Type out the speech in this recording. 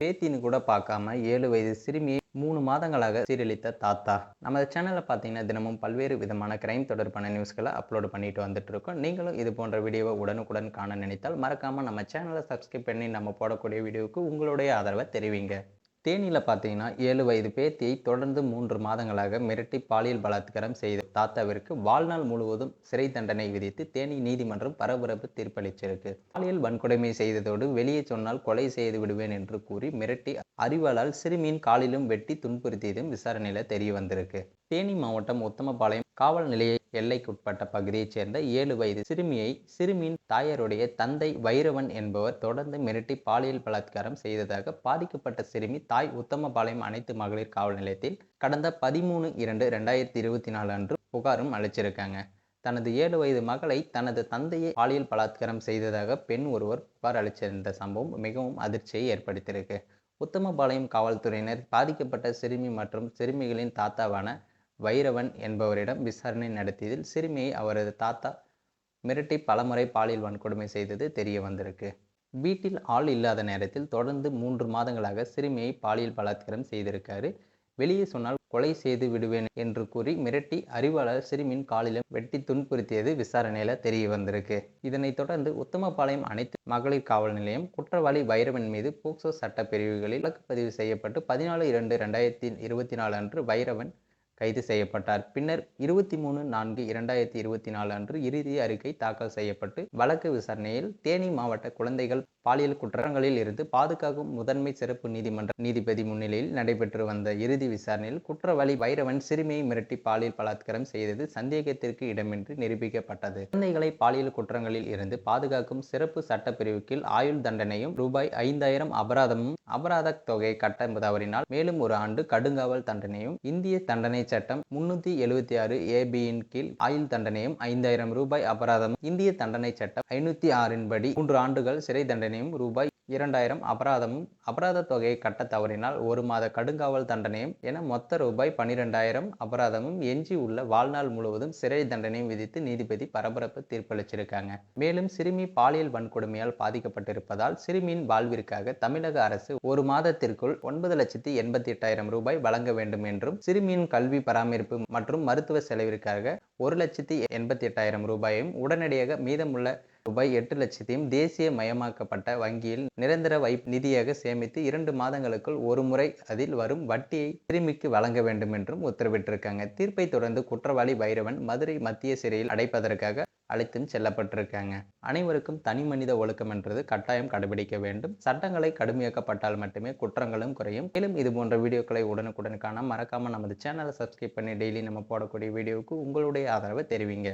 பேத்தின்னு கூட பார்க்காம ஏழு வயது சிறுமியை மூணு மாதங்களாக சீரழித்த தாத்தா. நமது சேனலில் பார்த்தீங்கன்னா தினமும் பல்வேறு விதமான கிரைம் தொடர்பான நியூஸ்களை அப்லோட் பண்ணிட்டு வந்துட்டு இருக்கோம். நீங்களும் இது போன்ற வீடியோவை உடனுக்குடன் காண நினைத்தால் மறக்காம நம்ம சேனலை சப்ஸ்கிரைப் பண்ணி நம்ம போடக்கூடிய வீடியோவுக்கு உங்களுடைய ஆதரவை தெரிவிங்க. தேனியில் பார்த்தீங்கன்னா ஏழு வயது பேத்தியை தொடர்ந்து மூன்று மாதங்களாக மிரட்டி பாலியல் பலாத்காரம் செய்த தாத்தாவிற்கு வாழ்நாள் முழுவதும் சிறை தண்டனை விதித்து தேனி நீதிமன்றம் பரபரப்பு தீர்ப்பளிச்சிருக்கு. பாலியல் வன்கொடுமை செய்ததோடு வெளியே சொன்னால் கொலை செய்து விடுவேன் என்று கூறி மிரட்டி அறிவாளால் சிறுமியின் காலிலும் வெட்டி துன்புறுத்தியதும் விசாரணையில் தெரிய வந்திருக்கு தேனி மாவட்டம் உத்தமபாளையம் காவல் நிலைய எல்லைக்குட்பட்ட பகுதியைச் சேர்ந்த ஏழு வயது சிறுமியை சிறுமியின் தாயாருடைய தந்தை வைரவன் என்பவர் தொடர்ந்து மிரட்டி பாலியல் பலாத்காரம் செய்ததாக பாதிக்கப்பட்ட சிறுமி தாய் உத்தமபாளையம் அனைத்து மகளிர் காவல் நிலையத்தில் கடந்த பதிமூணு இரண்டு ரெண்டாயிரத்தி இருபத்தி நாலு அன்று புகாரும் அளிச்சிருக்காங்க. தனது ஏழு வயது மகளை தனது தந்தையை பாலியல் பலாத்காரம் செய்ததாக பெண் ஒருவர் புகார் அளிச்சிருந்த சம்பவம் மிகவும் அதிர்ச்சியை ஏற்படுத்தியிருக்கு. உத்தமபாளையம் காவல்துறையினர் பாதிக்கப்பட்ட சிறுமி மற்றும் சிறுமிகளின் தாத்தாவான வைரவன் என்பவரிடம் விசாரணை நடத்தியதில் சிறுமியை அவரது தாத்தா மிரட்டி பலமுறை பாலியல் வன்கொடுமை செய்தது தெரிய வந்திருக்கு. வீட்டில் ஆள் இல்லாத நேரத்தில் தொடர்ந்து மூன்று மாதங்களாக சிறுமியை பாலியல் பலாத்காரம் செய்திருக்காரு. வெளியே சொன்னால் கொலை செய்து விடுவேன் என்று கூறி மிரட்டி அறிவாளர் சிறுமியின் காலிலும் வெட்டி துன்புறுத்தியது விசாரணையில தெரிய வந்திருக்கு. இதனைத் தொடர்ந்து உத்தமபாளையம் அனைத்து மகளிர் காவல் நிலையம் குற்றவாளி வைரவன் மீது போக்சோ சட்ட பிரிவுகளில் வழக்கு பதிவு செய்யப்பட்டு பதினாலு இரண்டு ரெண்டாயிரத்தி இருபத்தி நாலு அன்று வைரவன் கைது செய்யப்பட்டார். பின்னர் இருபத்தி மூணு நான்கு இரண்டாயிரத்தி இருபத்தி நாலு அன்று இறுதி அறிக்கை தாக்கல் செய்யப்பட்டு வழக்கு விசாரணையில் தேனி மாவட்ட குழந்தைகள் பாலியல் குற்றங்களில் இருந்து பாதுகாக்கும் முதன்மை சிறப்பு நீதிமன்ற நீதிபதி முன்னிலையில் நடைபெற்று வந்த இறுதி விசாரணையில் குற்றவாளி வைரவன் சிறுமியை மிரட்டி பாலியல் பலாத்காரம் செய்தது சந்தேகத்திற்கு இடமின்றி நிரூபிக்கப்பட்டது. குழந்தைகளை பாலியல் குற்றங்களில் இருந்து பாதுகாக்கும் சிறப்பு சட்டப்பிரிவு கீழ் ஆயுள் தண்டனையும் ரூபாய் ஐந்தாயிரம் அபராதமும் அபராத தொகை கட்ட தவறினால் மேலும் ஒரு ஆண்டு கடுங்காவல் தண்டனையும் இந்திய தண்டனை சட்டம் முன்னூத்தி எழுபத்தி ஆறு ஏபியின் கீழ் ஆயுள் தண்டனையும் ஐந்தாயிரம் ரூபாய் அபராதம் இந்திய தண்டனை சட்டம் ஐநூத்தி ஆறின் படி மூன்று ஆண்டுகள் சிறை தண்டனையும் ரூபாய் இரண்டாயிரம் அபராதமும் அபராத தொகையை கட்ட தவறினால் ஒரு மாத கடுங்காவல் தண்டனையும் என மொத்த ரூபாய் பனிரெண்டாயிரம் அபராதமும் எஞ்சி உள்ள வாழ்நாள் முழுவதும் சிறை தண்டனையும் விதித்து நீதிபதி பரபரப்பு தீர்ப்பளிச்சிருக்காங்க. மேலும் சிறுமி பாலியல் வன்கொடுமையால் பாதிக்கப்பட்டிருப்பதால் சிறுமியின் வாழ்விற்காக தமிழக அரசு ஒரு மாதத்திற்குள் ஒன்பது லட்சத்தி எண்பத்தி எட்டாயிரம் ரூபாய் வழங்க வேண்டும் என்றும் சிறுமியின் கல்வி பராமரிப்பு மற்றும் மருத்துவ செலவிற்காக ஒரு லட்சத்தி எண்பத்தி எட்டாயிரம் ரூபாயும் உடனடியாக மீதமுள்ள ரூபாய் எட்டு லட்சத்தையும் தேசிய மயமாக்கப்பட்ட வங்கியில் நிரந்தர வைப் நிதியாக சேமித்து இரண்டு மாதங்களுக்குள் ஒரு முறை அதில் வரும் வட்டியை திரும்பிக்கு வழங்க வேண்டும் என்றும் உத்தரவிட்டிருக்காங்க. தீர்ப்பை தொடர்ந்து குற்றவாளி வைரவன் மதுரை மத்திய சிறையில் அடைப்பதற்காக அழைத்தும் செல்லப்பட்டிருக்காங்க. அனைவருக்கும் தனி மனித ஒழுக்கம் என்றது கட்டாயம் கடைபிடிக்க வேண்டும். சட்டங்களை கடுமையாக்கப்பட்டால் மட்டுமே குற்றங்களும் குறையும். மேலும் இது போன்ற வீடியோக்களை உடனுக்குடன் காண மறக்காம நமது சேனலை சப்ஸ்கிரைப் பண்ணி டெய்லி நம்ம போடக்கூடிய வீடியோவுக்கு உங்களுடைய ஆதரவை தெரிவிங்க.